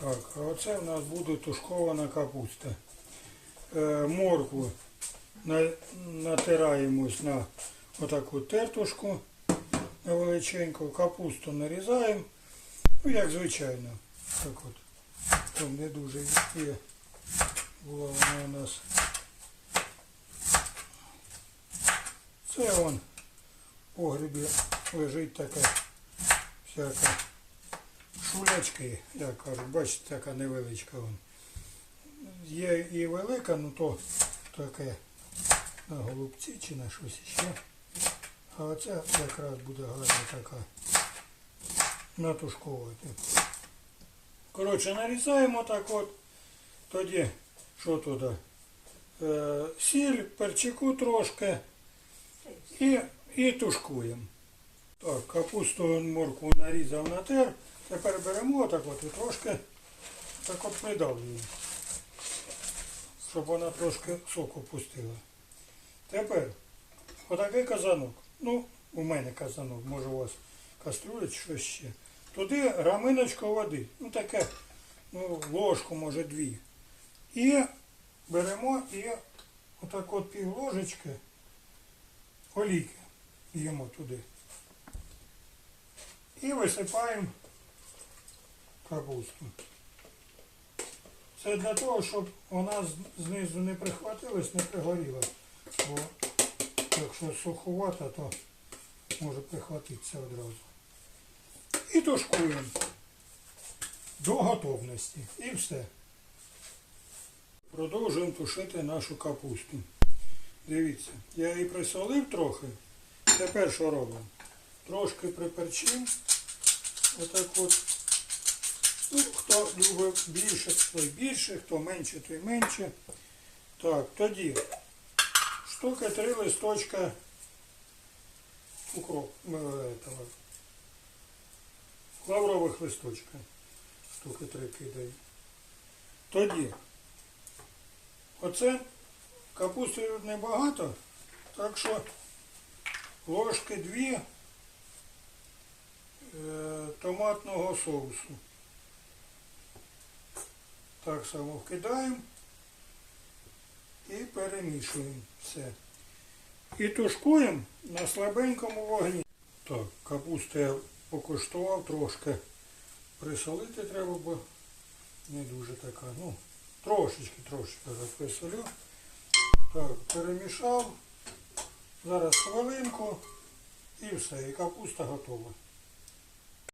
Так, а оце в нас буде тушкована капуста. Е, моркву на, натираємось на отаку тертушку на величеньку, капусту нарізаємо, ну як звичайно. Так от. Там не дуже є. Була вона у нас. Це вон в погребі лежить така всяка шулячки, як кажуть, бачите, така невеличка вон. Є і велика, ну то таке на голубці чи на щось ще. А оця якраз буде гарна така натушковувати. Коротше, нарізаємо так от. Тоді, що туди? Е, сіль, перчику трошки і, і тушкуємо. Так, капусту моркву нарізав на тер. Тепер беремо так от і трошки так от придавлюємо. Щоб вона трошки соку пустила. Тепер отакий казанок. Ну, у мене казанок, може у вас кастрюля чи щось ще. Туди раминочку води. Ну таке, ну, ложку, може дві. І беремо і отак от пів ложечки олійки б'ємо туди. І висипаємо капусту. Це для того, щоб вона знизу не прихватилась, не пригоріла. Бо якщо суховата, то може прихватитися одразу. І тушкуємо до готовності. І все. Продовжуємо тушити нашу капусту. Дивіться, я її присолив трохи. Тепер що робимо? Трошки приперчимо. Отак от. Ну, хто любить більше, той більше, хто менше, той менше. Так, тоді штуки три листочка укроп, е, этого, лаврових листочка. Штуки три кидаю. Тоді. Оце капусти небагато, так що ложки дві е, томатного соусу. Так само вкидаємо і перемішуємо все. І тушкуємо на слабенькому вогні. Так, капусту я покуштував трошки. Присолити треба, бо не дуже така. Ну, трошечки, трошечки зараз присолю. Так, перемішав. Зараз хвилинку і все, і капуста готова.